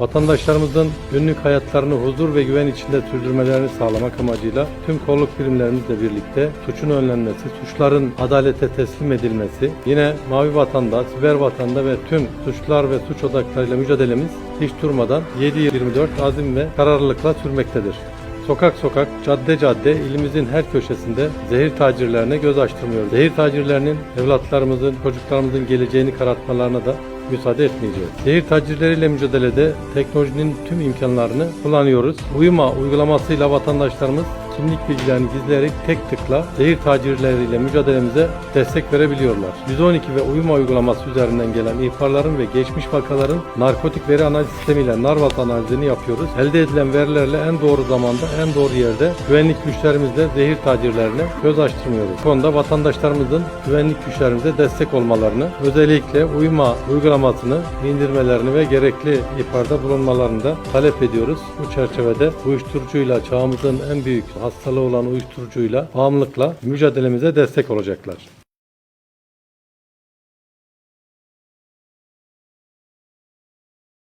Vatandaşlarımızın günlük hayatlarını huzur ve güven içinde sürdürmelerini sağlamak amacıyla tüm kolluk birimlerimizle birlikte suçun önlenmesi, suçların adalete teslim edilmesi, yine Mavi Vatan'da, Siber Vatan'da ve tüm suçlar ve suç odaklarıyla mücadelemiz hiç durmadan 7-24 azim ve kararlılıkla sürmektedir. Sokak sokak, cadde cadde ilimizin her köşesinde zehir tacirlerine göz açtırmıyoruz. Zehir tacirlerinin evlatlarımızın, çocuklarımızın geleceğini karartmalarına da müsaade etmeyeceğiz. Zehir tacirleriyle mücadelede teknolojinin tüm imkanlarını kullanıyoruz. Uyuma uygulamasıyla vatandaşlarımız kimlik bilgilerini gizleyerek tek tıkla zehir tacirleriyle mücadelemize destek verebiliyorlar. 112 ve uyuma uygulaması üzerinden gelen ihbarların ve geçmiş vakaların narkotik veri analiz sistemiyle Narvat analizini yapıyoruz. Elde edilen verilerle en doğru zamanda, en doğru yerde güvenlik güçlerimizle zehir tacirlerine göz açtırmıyoruz. Bu konuda vatandaşlarımızın güvenlik güçlerimize destek olmalarını, özellikle uyuma uygulamasını indirmelerini ve gerekli ihbarda bulunmalarını da talep ediyoruz. Bu çerçevede uyuşturucuyla çağımızın en büyük hastalığı olan uyuşturucuyla, bağımlılıkla mücadelemize destek olacaklar.